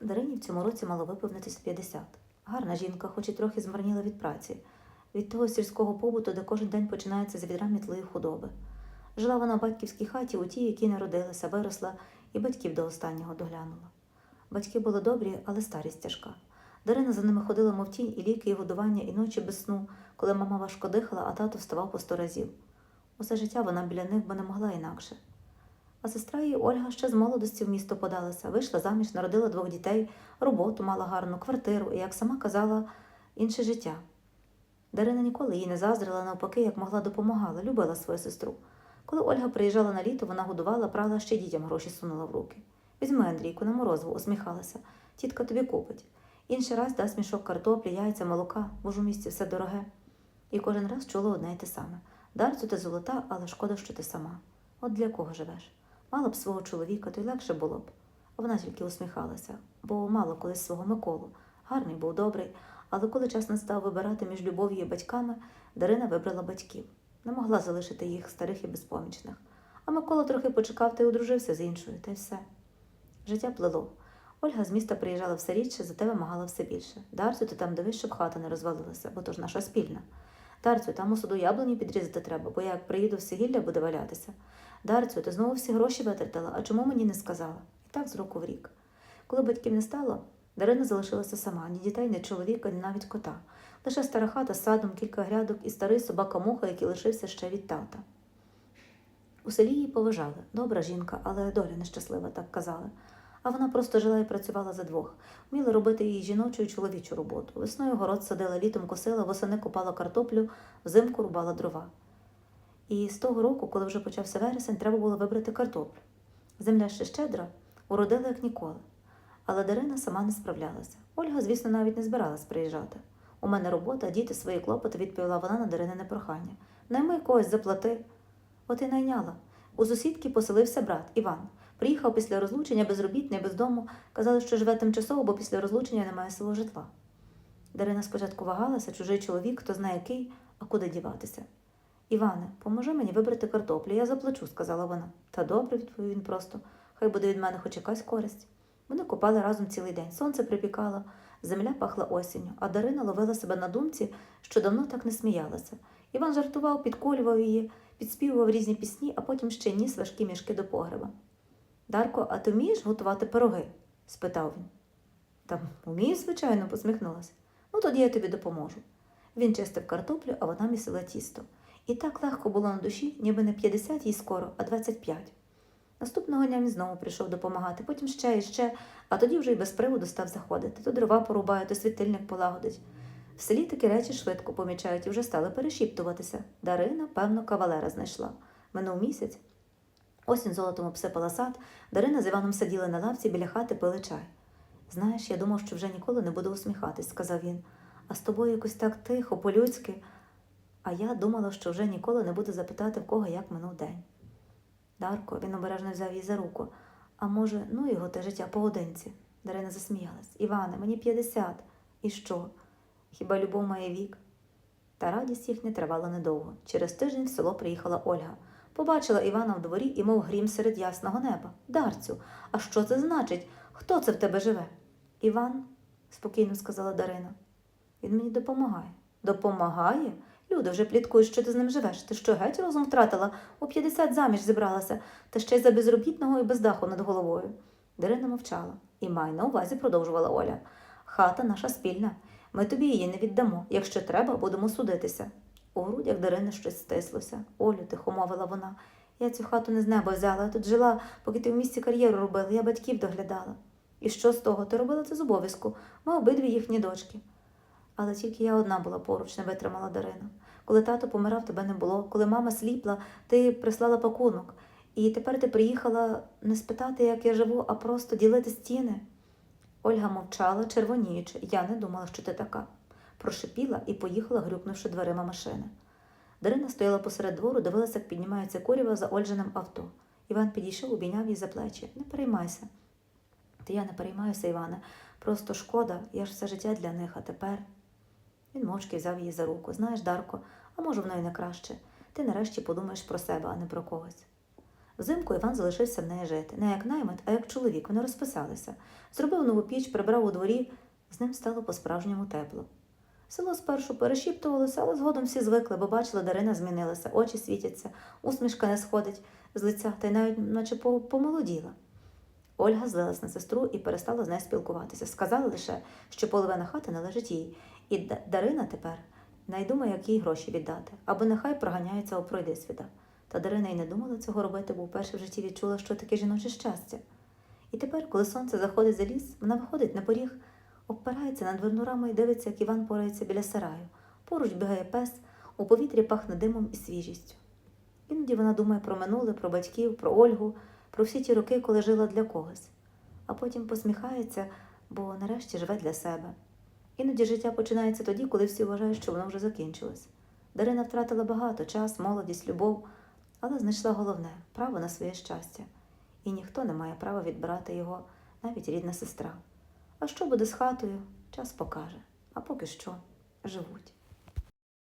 Дарині в цьому році мало виповнитись 50. Гарна жінка, хоч і трохи змарніла від праці, від того сільського побуту, де кожен день починається з відра мітлої худоби. Жила вона в батьківській хаті, у тій, якій народилася, виросла і батьків до останнього доглянула. Батьки були добрі, але старість тяжка. Дарина за ними ходила, мов тінь, і ліки, і годування, і ночі без сну, коли мама важко дихала, а тато вставав по сто разів. Усе життя вона біля них, бо не могла інакше. А сестра її Ольга ще з молодості в місто подалася, вийшла заміж, народила двох дітей, роботу мала гарну, квартиру і, як сама казала, інше життя. Дарина ніколи їй не заздрила, навпаки, як могла допомагала, любила свою сестру. Коли Ольга приїжджала на літо, вона годувала, прала, ще дітям гроші сунула в руки. Візьми Андрійку на морозиво, усміхалася. Тітка тобі купить. Інший раз дасть мішок картоплі, яйця, молока, бо ж у місті все дороге. І кожен раз чула одне й те саме. Дарцю ти золота, але шкода, що ти сама. От для кого живеш? Мала б свого чоловіка, то й легше було б. А вона тільки усміхалася, бо мало колись свого Миколу. Гарний був добрий, але коли час настав вибирати між любов'ю і батьками, Дарина вибрала батьків. Не могла залишити їх старих і безпомічних. А Микола трохи почекав та й одружився з іншою, та й все. Життя плило. Ольга з міста приїжджала все рідше, зате вимагала все більше. Дарцю, ти там дивись, щоб хата не розвалилася, бо то ж наша спільна. Дарцю, там у суду яблуні підрізати треба, бо як приїду, все гілля буде валятися. Дарцю, ти знову всі гроші витратила, а чому мені не сказала? І так з року в рік. Коли батьків не стало, Дарина залишилася сама, ні дітей, ні чоловіка, ні навіть кота. Лише стара хата з садом, кілька грядок і старий собака-муха, який лишився ще від тата. У селі її поважали. Добра жінка, але доля нещаслива, так казали. А вона просто жила і працювала за двох. Вміла робити її жіночу і чоловічу роботу. Весною город садила, літом косила, восени копала картоплю, взимку рубала дрова. І з того року, коли вже почався вересень, треба було вибрати картоплю. Земля ще щедра, уродила як ніколи. Але Дарина сама не справлялася. Ольга, звісно, навіть не збиралась приїжджати. У мене робота, діти свої клопоти, відповіла вона на Даринине прохання. Найми когось заплати. От і найняла. У сусідки поселився брат Іван. Приїхав після розлучення безробітний, без дому. Казали, що живе тимчасово, бо після розлучення немає свого житла. Дарина спочатку вагалася, чужий чоловік, хто знає який, а куди діватися. Іване, поможи мені вибрати картоплю, я заплачу, сказала вона. Та добре, відповів він просто. Хай буде від мене хоч якась користь. Вони копали разом цілий день. Сонце припікало, земля пахла осінню, а Дарина ловила себе на думці, що давно так не сміялася. Іван жартував, підколював її, підспівував різні пісні, а потім ще ніс важкі мішки до погреба. Дарко, а ти вмієш готувати пироги? спитав він. Та вмію, звичайно, посміхнулася. Ну, тоді я тобі допоможу. Він чистив картоплю, а вона місила тісто. І так легко було на душі, ніби не 50 їй скоро, а 25. Наступного дня він знову прийшов допомагати, потім ще і ще, а тоді вже й без приводу став заходити. То дрова порубає, то світильник полагодить. В селі такі речі швидко помічають і вже стали перешіптуватися. Дарина, певно, кавалера знайшла. Минув місяць. Осінь золотом обсипала сад, Дарина з Іваном сиділи на лавці біля хати, пили чай. Знаєш, я думав, що вже ніколи не буду усміхатись, сказав він. А з тобою якось так тихо, по-людськи. А я думала, що вже ніколи не буду запитати, в кого як минув день. Дарко, він обережно взяв її за руку. А може, ну його те життя поодинці. Дарина засміялась. Іване, мені 50. І що? Хіба любов має вік? Та радість їхня тривала недовго. Через тиждень в село приїхала Ольга. Побачила Івана в дворі і, мов грім серед ясного неба. Дарцю, а що це значить? Хто це в тебе живе? Іван, спокійно сказала Дарина. Він мені допомагає. Допомагає? Люди вже пліткують, що ти з ним живеш. Ти що геть розум втратила? У 50 заміж зібралася, та ще й за безробітного і без даху над головою. Дарина мовчала і май на увазі продовжувала Оля. Хата наша спільна. Ми тобі її не віддамо. Якщо треба, будемо судитися. У грудях Дарини щось стислося. Олю, тихо мовила вона. Я цю хату не з неба взяла, я тут жила, поки ти в місті кар'єру робила, я батьків доглядала. І що з того? Ти робила це з обов'язку. Ми обидві їхні дочки. Але тільки я одна була поруч, не витримала Дарина. Коли тато помирав, тебе не було. Коли мама сліпла, ти прислала пакунок. І тепер ти приїхала не спитати, як я живу, а просто ділити стіни. Ольга мовчала, червоніючи. Я не думала, що ти така. Прошипіла і поїхала, грюкнувши дверима машини. Дарина стояла посеред двору, дивилася, як піднімається курява за Ольжиним авто. Іван підійшов, обійняв її за плечі. Не переймайся. Та я не переймаюся, Іване. Просто шкода, я ж все життя для них, а тепер. Він мовчки взяв її за руку. Знаєш, Дарко, а може, воно й не краще. Ти нарешті подумаєш про себе, а не про когось. Взимку Іван залишився в неї жити, не як наймит, а як чоловік. Вони розписалися. Зробив нову піч, прибрав у дворі, з ним стало по-справжньому тепло. Село спершу перешіптувалося, але згодом всі звикли, бо бачили, Дарина змінилася, очі світяться, усмішка не сходить з лиця, та й навіть наче помолоділа. Ольга злилась на сестру і перестала з нею спілкуватися. Сказала лише, що половина хати належить їй, і Дарина тепер не думає, як їй гроші віддати, або нехай проганяється у пройдисвіта. Та Дарина й не думала цього робити, бо вперше в житті відчула, що таке жіноче щастя. І тепер, коли сонце заходить за ліс, вона виходить на поріг, обпирається на дверну раму і дивиться, як Іван порається біля сараю. Поруч бігає пес, у повітрі пахне димом і свіжістю. Іноді вона думає про минуле, про батьків, про Ольгу, про всі ті роки, коли жила для когось, а потім посміхається, бо нарешті живе для себе. Іноді життя починається тоді, коли всі вважають, що воно вже закінчилось. Дарина втратила багато час, молодість, любов, але знайшла головне право на своє щастя. І ніхто не має права відбирати його, навіть рідна сестра. А що буде з хатою, час покаже. А поки що живуть.